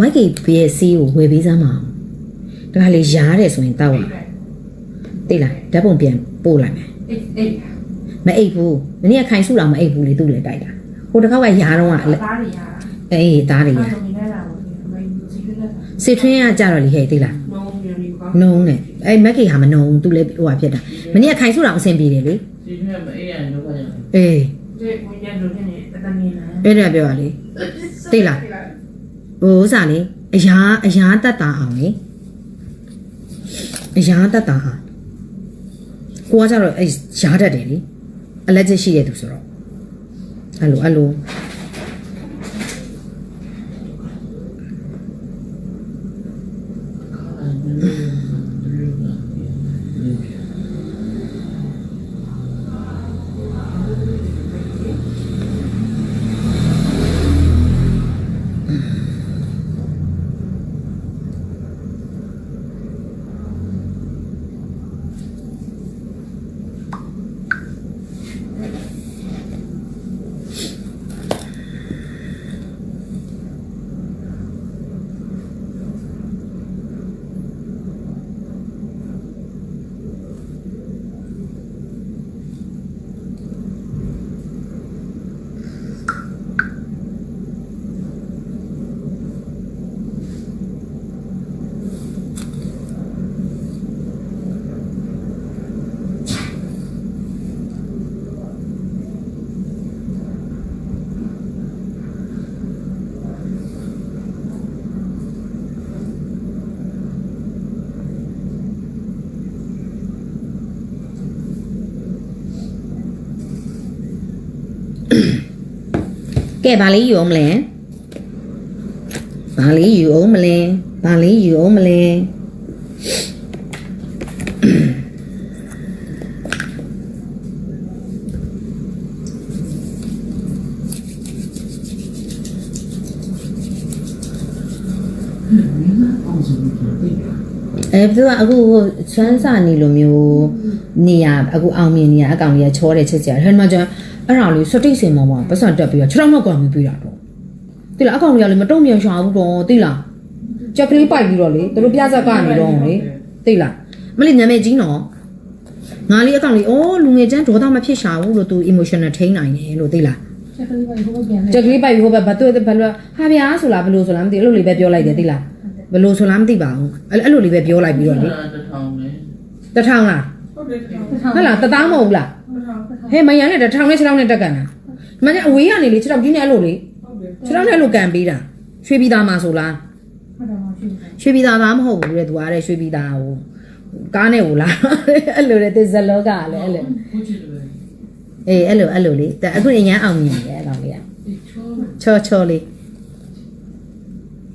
မိုက်ကီဘရဲ့စီးကိုဝယ်ပေးစမ်းမအောင်ဒါကလေရားတယ်ဆိုရင်တောက်ရသိလားဓာတ်ပုံပြန်ပို့လိုက်မယ်အေးအေးမအိပ်ဘူးမနေ့ကခိုင်စုတော်မအိပ်ဘူးလေသူ့လည်းတိုက်တာဟိုတစ်ခေါက်ကရားတော့ကသားတွေရတာအေးသားတွေရအဲ့ဒါမြင်လာတော့ဒီမိုင်းစီးလက်စေထွင်းကကြတော့လေဟဲ့သိလားမောင်းနေပြီကောနုံနဲ့အဲ့မက်ကီဟာမနုံသူလည်းဟိုဟာဖြစ်တာမနေ့ကခိုင်စုတော်အဆင်ပြေတယ်လေဒီနေ့မအေးရတော့ဘာလဲအေးဒီဝင်ရလို့နေတတနေလားအဲ့ဒါပြောရလေသိလား ဟိုဥစားလေအရာအရာတက်တာအောင်လေအရာတက်တာအောင်ကိုကကြတော့အဲ့ရာတတ်တယ်လေအလက်ချက်ရှိတဲ့သူဆိုတော့အဲ့လိုအဲ့လို ကဲဘာလေးယူအောင်မလဲဘာလေးယူအောင်မလဲဘာလေးယူအောင်မလဲအဲသူကအခုချမ်းစာနေလိုမျိုးနေရအခုအောင်မြင်နေရအကောင်ကြီးကချောတယ်ချက်ကြတယ်ဟဲ့ဒီမှာကျန် အဲ့ဒါလေးစတိတ်စင်မောင်မှာပတ်စံတက်ပြီးတော့ခြေထောက်နောက်ကမှပြတာတော့တိလားအကောင်ကြီးကလည်းမတုံ့ပြန်ရှာဘူးတော့တိလားကြက်ကလေးပိုက်ပြီးတော့လေသူတို့ပြဇက်ကနေတော့လေတိလားမလေးနာမည်ကြီးနော်ငါလေးအကောင်လေးအိုးလူငယ်ချမ်းဒေါသမဖြစ်ရှာဘူးလို့သူ emotional ထိန်းနိုင်တယ်လို့တိလားချက်ကလေးပဲဟိုပြန်ကြက်ကလေးပိုက်ပြီးဟိုဘက်ဘာသူဘယ်လိုဟာဗျာဆိုလားဘယ်လိုဆိုလားမသိဘူးအဲ့လိုလေးပဲပြောလိုက်တယ်တိလားဘယ်လိုဆိုလားမသိပါဘူးအဲ့အဲ့လိုလေးပဲပြောလိုက်ပြီးတော့လေတထောင်နဲ့တထောင်လားဟုတ်တယ်ဟုတ်လားတသားမဟုတ်ဘူးလား ဟဲ့မယန်နဲ့တထောင်နဲ့ခြေထောက်နဲ့တက်ကန်တာဒီမှာကျအဝေးကနေလေခြေထောက်ကြီးနဲ့အဲ့လိုလေ ဟုတ်တယ် ခြေထောက်နဲ့အဲ့လိုကန်ပေးတာရွှေပြည်သားမှာဆိုလား ဟုတ်တယ်မရှိဘူး ရွှေပြည်သားသားမဟုတ်ဘူးလေသူကတဲ့ရွှေပြည်သားဟိုကားနဲ့ဟိုလားအဲ့လိုလေသူဇလောကလည်းအဲ့လို ကိုချစ်တယ် အေးအဲ့လိုအဲ့လိုလေแต่အခုအញ្ញမ်းအောင်မြင်တယ်အဲ့ကောင်လေးက ဒီချော ချောချောလေး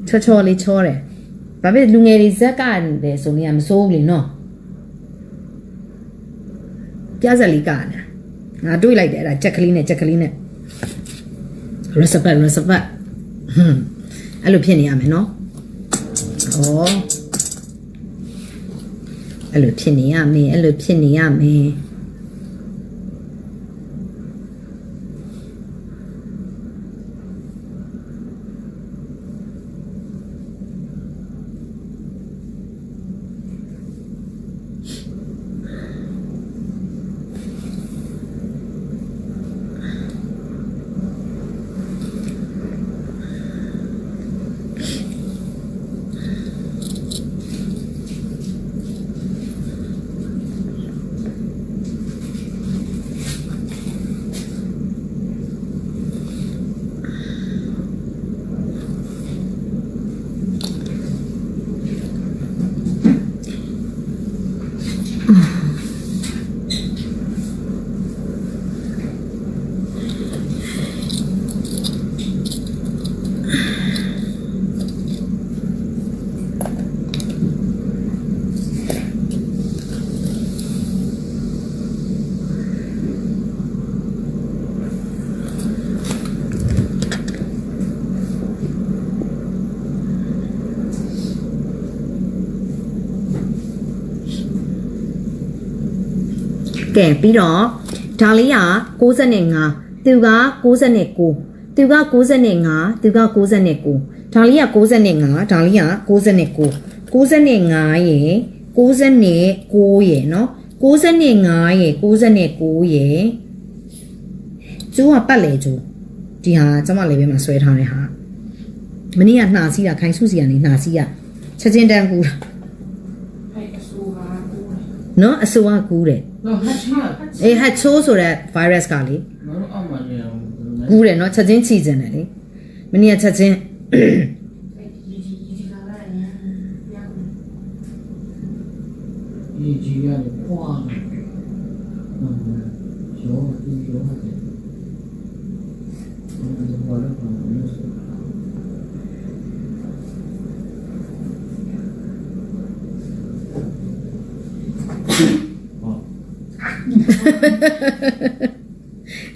ချောချောလေးချောတယ်ဘာဖြစ်လူငယ်တွေဇက်ကနေဆိုနေရမစိုးဘူးလေနော် ပြဇက်လေးကနေတာငါတွေးလိုက်တယ်အဲ့ဒါချက်ကလေးနဲ့ချက်ကလေးနဲ့ respect respect ဟွန်းအဲ့လိုဖြစ်နေရမယ်နော်ဩအဲ့လိုဖြစ်နေရမယ်အဲ့လိုဖြစ်နေရမယ် ကဲပြီးတော့ဒါလေးက65သူက69သူက95သူက69 ဒါလေးက65ဒါလေးက69 95ရယ်69ရယ်เนาะ95ရယ်69ရယ်ကျိုးကပတ်လေကျိုးဒီဟာကျမလေးပဲမှာဆွဲထားတဲ့ဟာမနေ့ကနှာစီးတာခိုင်စုစီကနေနှာစီးရချက်ချင်းတန်းကူတာ အဲ့အဆိုးပါကို เนาะအစိုးရကူးတယ် တော့ဟတ်ချာ အေးဟတ်ချိုးဆိုတဲ့ virus ကလေကူးတယ်နော်ချက်ချင်းချီကျင်တယ်လေမနေ့ကချက်ချင်းဒီကြီးရတယ်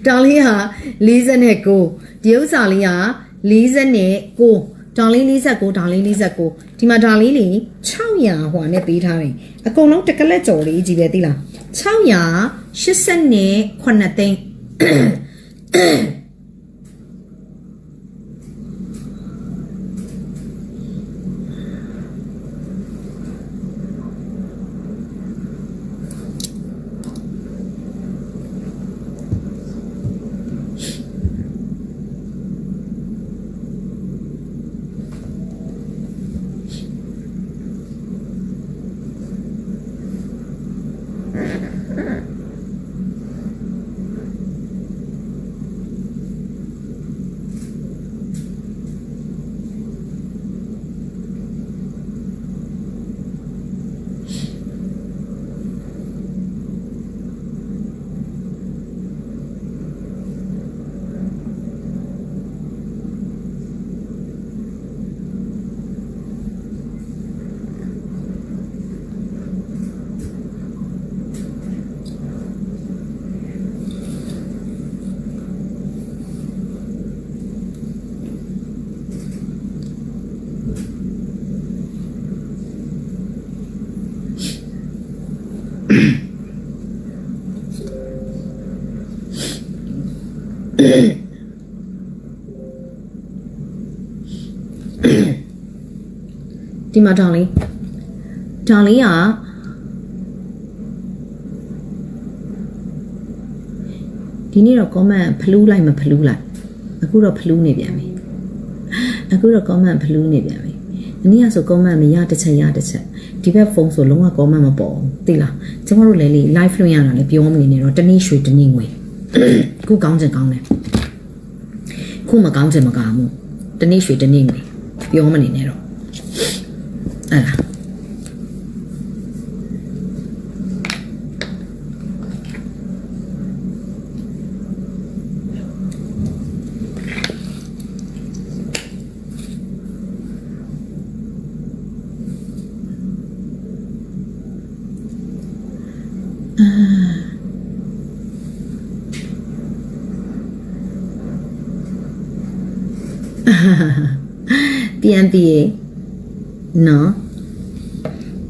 တောင်လေးဟာ49ဒီဥစ္စာလေးဟာ49တောင်လေး49တောင်လေး49ဒီမှာတောင်လေးလေ600ဟိုနဲ့ပေးထားတယ်အကုန်လုံးတကလက်ကြော်လေးကြီးပဲသိလား680နဲ့9သိန်း ဒီမှာတောင်လေးတောင်လေးကဒီနေ့တော့ comment ဖလူးလိုက်မဖလူးလိုက်အခုတော့ဖလူးနေပြန်ပြီအခုတော့ comment ဖလူးနေပြန်ပြီအနည်းကဆို comment မရတစ်ချက်ရတစ်ချက်ဒီဘက်ဖုန်းဆိုလုံးဝ comment မပေါ်ဘူးသိလားကျမတို့လည်းလေ live လွှင့်ရတာလေပြောမနေနဲ့တော့တနည်းရွှေတနည်းငွေခုကောင်းချင်ကောင်းတယ်ခုမကောင်းချင်မကောင်းဘူးတနည်းရွှေတနည်းငွေပြောမနေနဲ့တော့ အဲ့ဒါ ပြန်ပြီးရေနော်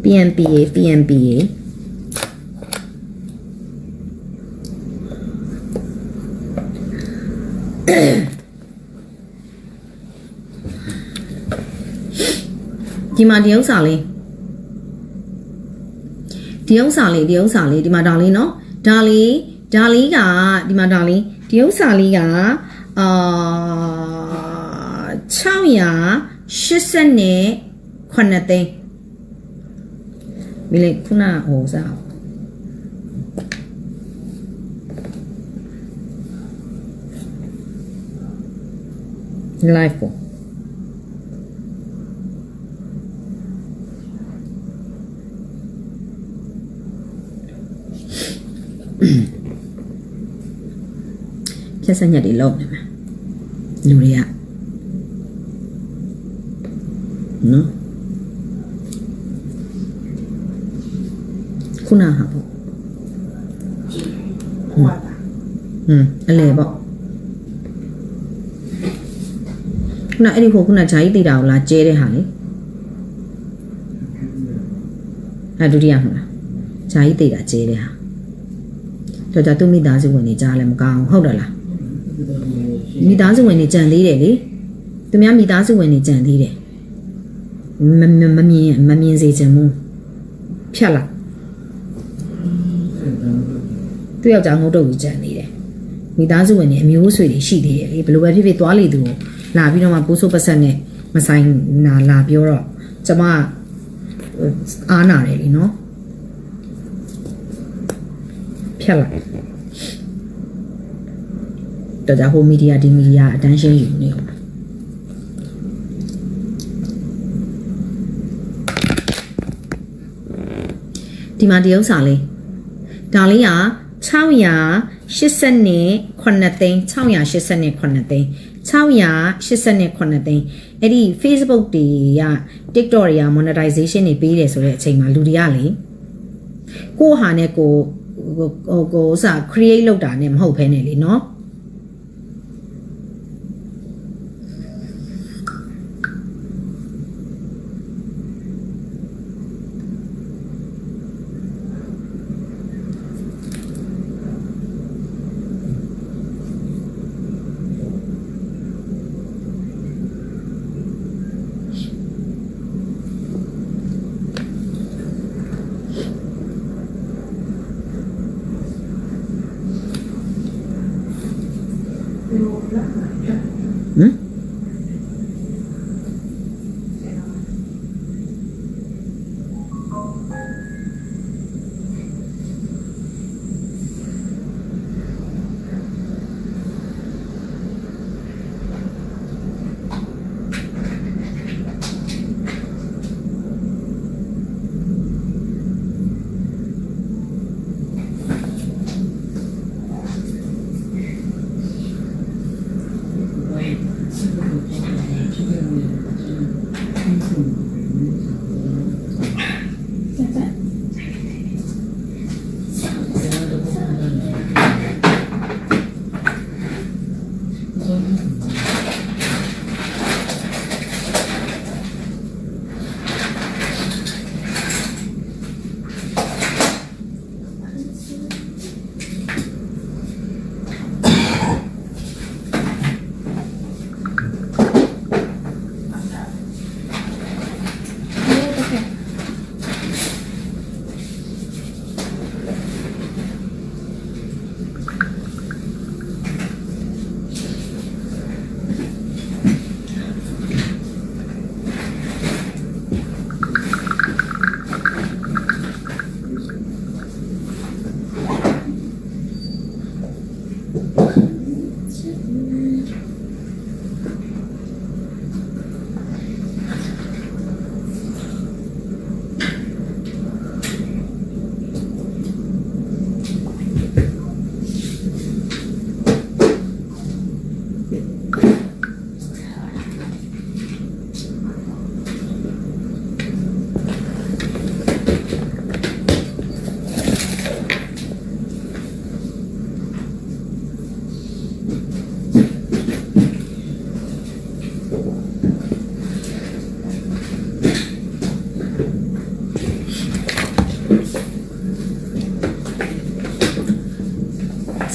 PNPA PNPA ဒီမှာဒီဥစ္စာလေး ဒီဥစ္စာလေးဒီဥစ္စာလေးဒီမှာဒါလေးနော်ဒါလေးဒါလေးကဒီမှာဒါလေးဒီဥစ္စာလေးကအာ680နဲ့9သိန်းမိလေခုနဟိုစား live ပေါ့ ဖြတ်ဆက်ညက်တွေလုံးနေမှာလူတွေကနော်ခုနဟာပေါ့ဟိုပါဟွန်းအလဲပေါ့ခုနအဲ့ဒီဟိုခုနဂျာကြီးတိတာကိုလာကျဲတဲ့ဟာလေအဲ့ဒုတိယမလားဂျာကြီးတိတာကျဲတဲ့ဟာတော်ကြသူမိသားစုဝင်နေကြားလည်းမကောင်းဘူးဟုတ်တယ်လား မိသားစုဝင်တွေကြံသေးတယ်လေသူများမိသားစုဝင်တွေကြံသေးတယ်မမမြင်မမြင်စေချင်ဘူးဖြတ်လိုက်သူယောက်ျားငုတ်တုတ်ကြီးကြံသေးတယ်မိသားစုဝင်တွေအမျိုးဆွေတွေရှိသေးတယ်လေဘလို့ပဲဖြစ်ဖြစ်သွားလေသူကိုလာပြီးတော့မှပိုးဆိုးပတ်ဆက်နဲ့မဆိုင်နာလာပြောတော့ကျမအားနာတယ်လीနော်ဖြတ်လိုက် တော်ကြဟိုမီဒီယာဒီမီဒီယာအတန်းရှင်းယူနေအောင်ဒီမှာဒီဥစ္စာလေးဒါလေးက680နဲ့9သိန်း680နဲ့9သိန်း680နဲ့9သိန်းအဲ့ဒီ Facebook တွေက TikTok တွေက monetization တွေပေးတယ်ဆိုတဲ့အချိန်မှာလူတွေကလေကိုယ့်ဟာနဲ့ကိုယ်ဟိုဟိုကိုဥစား create လုပ်တာနဲ့မဟုတ်ဘဲနဲ့လေနော်ဟ Yeah.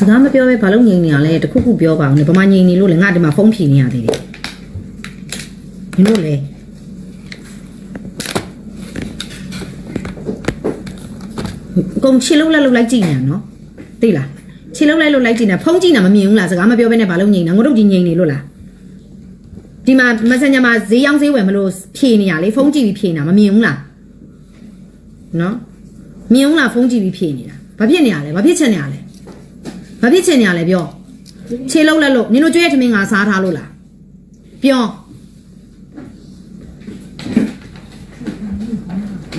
စကားမပြောဘဲဘာလို့ငြိမ်နေရလဲတခုခုပြောပါအောင်လေဘာမှငြိမ်နေလို့လေငါဒီမှာဖုန်းဖြေနေရသေးတယ်မင်းတို့လေအကုန်ချီလုံးလက်လုံးလိုက်ကြည့်နေရနော်သိလားချီလုံးလိုက်လို့လိုက်ကြည့်နေဖုန်းကြည့်နေမမြင်ဘူးလားစကားမပြောဘဲနဲ့ဘာလို့ငြိမ်နေငါတို့ဒီငြိမ်နေလို့လားဒီမှာ Messenger မှာဈေးရောင်းဈေးဝယ်မလို့ဖြေနေရလေဖုန်းကြည့်ပြီးဖြေနေတာမမြင်ဘူးလားနော်မြင်ဘူးလားဖုန်းကြည့်ပြီးဖြေနေတာဘာဖြစ်နေရလဲဘာဖြစ်ချင်နေရလဲ။ ဘာဖြစ်ချင်နေရလဲပြော။ခြေလုံးလက်လို့နင်တို့ကြွေးရထမင်းငါစားထားလို့လား။ပြော။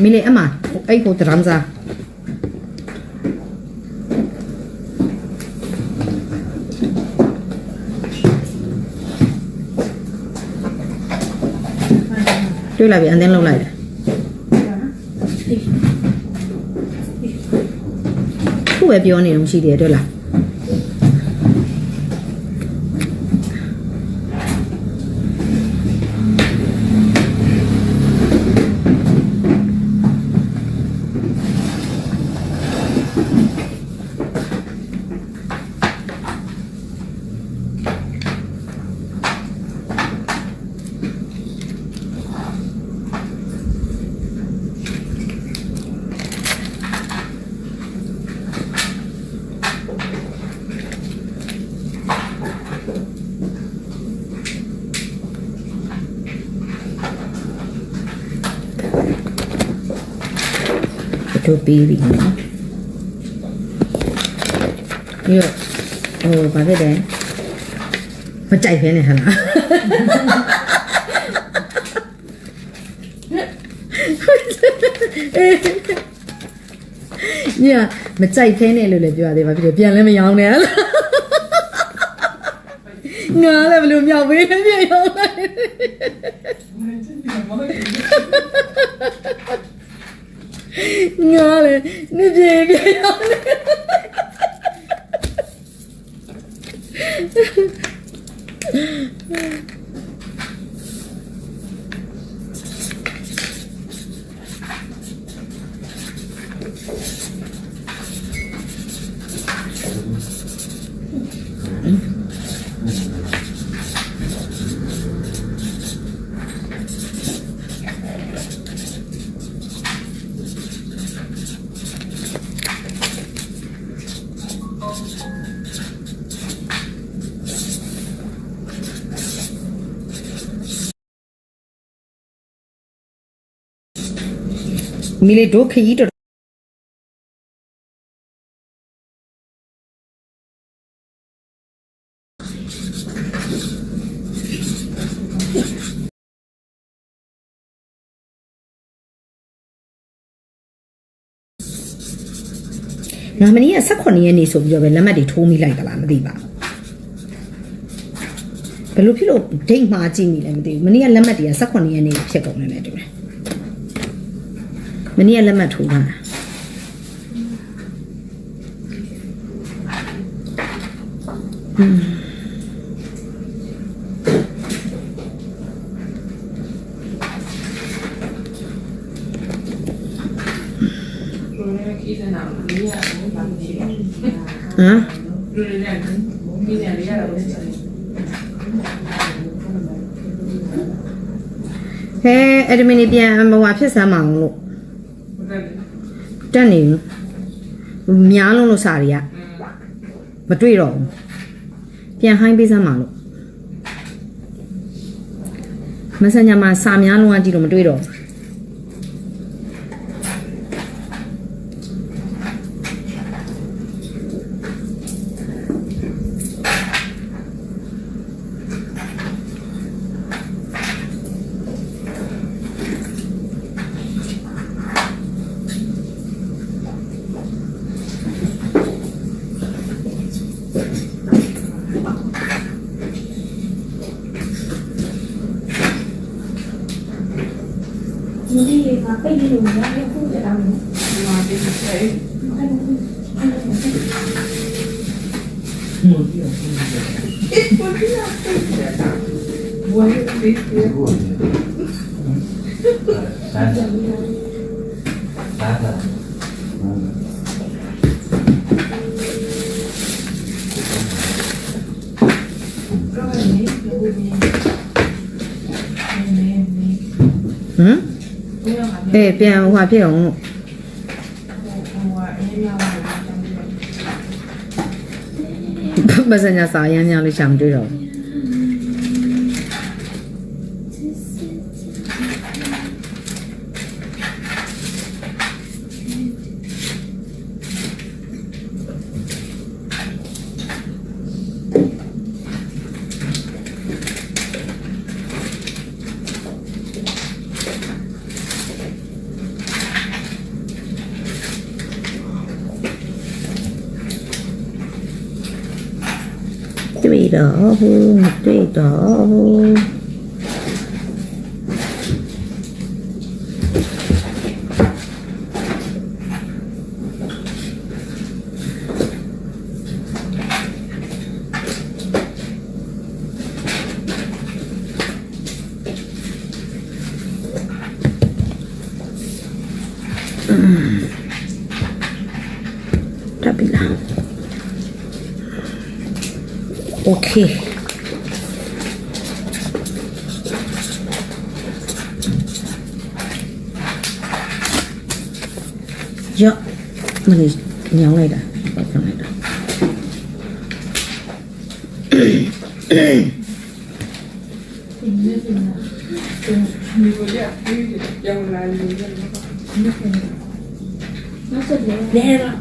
မီလေအမအဲ့ကိုတရမ်းစားတွေ့လိုက်ပြီအန်တင်းလုံးလိုက်တယ်ခုပဲပြောနေလို့ရှိသေးတယ်တွေ့လား တို့ပေးပြီနော်ပြီးတော့ဟိုဘာဖြစ်လဲမကြိုက်ဖဲနဲ့ဟလားညာမကြိုက်ဖဲနဲ့လို့လည်းပြောရတယ်ဘာဖြစ်လဲပြန်လည်းမရောင်းနဲ့ဟလားငါလည်းဘယ်လိုမြောက်ပေးလဲပြန်ရောင်းလိုက် ငါလည်းနေပြေပြန်ရောင်းလို မီလေးတို့ခရီးတော်ငါမနီးက18ရက်နေဆိုပြီးတော့ပဲလက်မှတ်တွေထိုးမိလိုက်သလားမသိပါဘူးဘယ်လိုဖြစ်လို့ဒိတ်မှားကြည့်မိလဲမသိဘူးမနီးကလက်မှတ်တွေက18ရက်နေဖြစ်ကုန်တယ်နဲ့တူတယ်မ နေ့ကလက်မှတ်ထိုးတာอืมလူတွေခီးနေတာလူတွေကဘာလို့ရှိလဲဟမ်လူတွေလည်းခီးနေရတာလည်းဆက်နေဟဲအဒမီနီပြန်မဟွာဖြစ်စမ်းမအောင်လို့ဟုတ်တယ် တက်နေဘူးများလုံးလို့စာတွေကမတွေ့တော့ဘူးပြန်ဟိုင်းပေးစမ်းမလို့မဆန်ညာမှာစာများလုံးကကြည့်လို့မတွေ့တော့ဘူး ဒီလေးကပိတ်လို့ရရခုရအောင်ဒီမှာဒီစိတ် မှုပြည့်စုံတယ် ဘဝရေးဒီ ကိုယ်ဆန်းတယ်ဆန်းတယ် တော့နေလူတွေနေနေနေ ဟမ် ဘယ်မှာ အေး ပြန်ဟွာဖြစ်အောင်လို့ဟိုဟာအင်းရောက်လာတယ်မဆန်ညာစာရမ်းများလို့ရှာမတွေ့တော့ဘူးတွေ့တော့ဘူး မတွေ့တော့ဘူးတပ်ပြီလား Okay. Mari kenyang lagi dah. Lapang lagi dah. Yang lalu. Masuk dia. Dia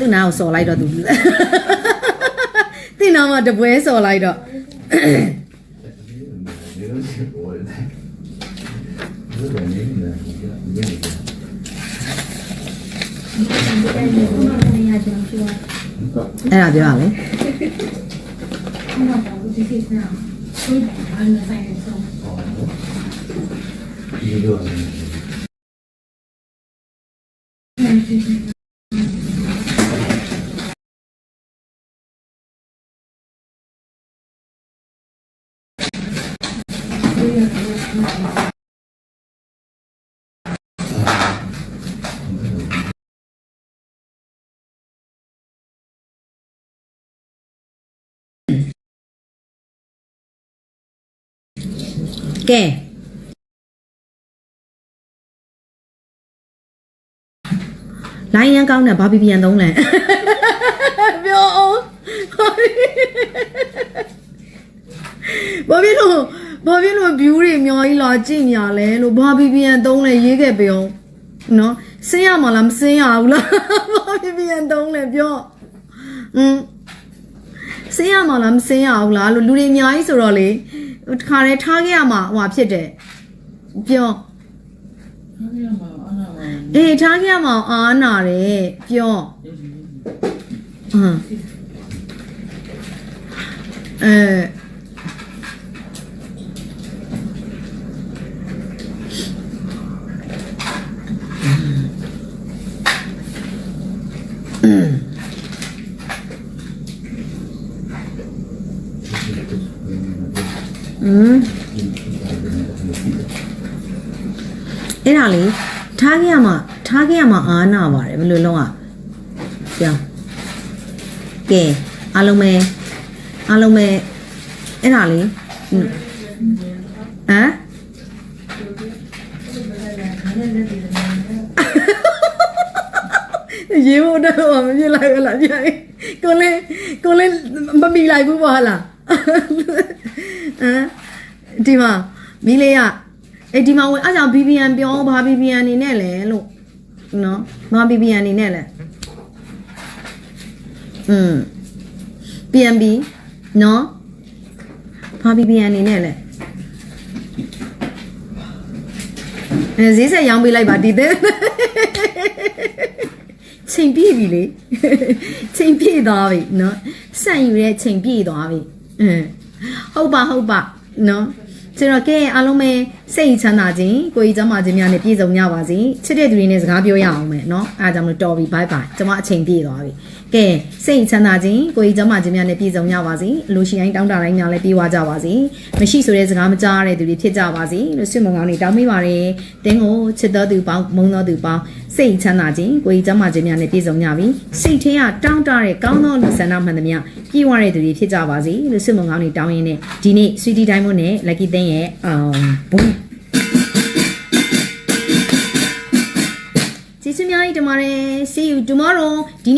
သူ့နားကိုစော်လိုက်တော့သူတင်းနာမှာတပွဲစော်လိုက်တော့အဲ့ဒါပြောရမယ်ဒီလို kể. Lái nhá, con nè bao bì bì ppn đúng nè. Vô bao biết không? ဘာဖြစ်လို့ view တွေအများကြီးလာကြည့်ညာလဲလို့ဘာ VPN သုံးလဲရေးခဲ့ပြောင်းနော်ဆင်းရမှာလားမဆင်းရဘူးလားဘာ VPN သုံးလဲပြောอืมဆင်းရမှာလားမဆင်းရဘူးလားလို့လူတွေအများကြီးဆိုတော့လေတခါတည်းထားခဲ့ရမှာဟိုဖြစ်တယ်ပြောအေးထားခဲ့ရမှာအာနာတယ်ပြောဟမ်အဲ อืมအဲ့ဒါလေထားခဲ့ရမှာထားခဲ့ရမှာအာနာပါတယ်ဘယ်လိုလုံးอ่ะပြောကဲအားလုံးပဲအားလုံးပဲအဲ့ဒါလေဟမ်ဟမ် ရေမို့တော့မပြစ်လိုက်ဘူးလားပြန်ကိုလေးကိုလေးမမီလိုက်ဘူးပါလားဟမ်ဒီမှာမီလေးရအဲ့ဒီမှာဝင်အားကြောင့် BBN ပြောဘာ BBN အနေနဲ့လဲလို့နော်ဘာ BBN အနေနဲ့လဲอืม PNB နော်ဘာ BBN အနေနဲ့လဲအဲဈေးဆက်ရောင်းပေးလိုက်ပါဒီတဲ့ ချိန်ပြည့်ပြီလေချိန်ပြည့်သွားပြီနော်စံယူတဲ့ချိန်ပြည့်သွားပြီအင်းဟုတ်ပါဟုတ်ပါနော်ကျွန်တော်ကဲအားလုံးပဲစိတ်ချမ်းသာခြင်းကိုကြီးကျမ်းမာခြင်းများနဲ့ပြည့်စုံကြပါစေချစ်တဲ့သူတွေနဲ့စကားပြောရအောင်မယ်နော်အားကြောင့်မလို့တော်ပြီ bye bye ကျွန်မအချိန်ပြည့်သွားပြီကဲစိတ်ချမ်းသာခြင်းကိုကြီးကျမ်းမာခြင်းများနဲ့ပြည့်စုံကြပါစေအလိုရှိတိုင်းတောင်းတတိုင်းများလည်းပြေဝကြပါစေမရှိဆိုတဲ့စကားမကြားရတဲ့သူတွေဖြစ်ကြပါစေလို့ဆွေမုံကောင်းနေတောင်းမိပါတယ်တင်းကိုချစ်တော်သူပေါင်းမုန်းတော်သူပေါင်း စိတ်ချမ်းသာခြင်းကိုကြီးကျမ်းမာခြင်းများနဲ့ပြည့်စုံကြပြီစိတ်ထဲကတောင်းတတဲ့ကောင်းသောလူဆန္ဒမှန်သမျှပြေဝတဲ့သူတွေဖြစ်ကြပါစေလို့ဆွေမုံကောင်းနေတောင်းရင်းနဲ့ဒီနေ့ Sweetie Diamond နဲ့ Lucky တင်းရဲ့အောင်ဘူးကျေးဇူးများကြီးတင်ပါတယ် see you tomorrow ဒီနေ့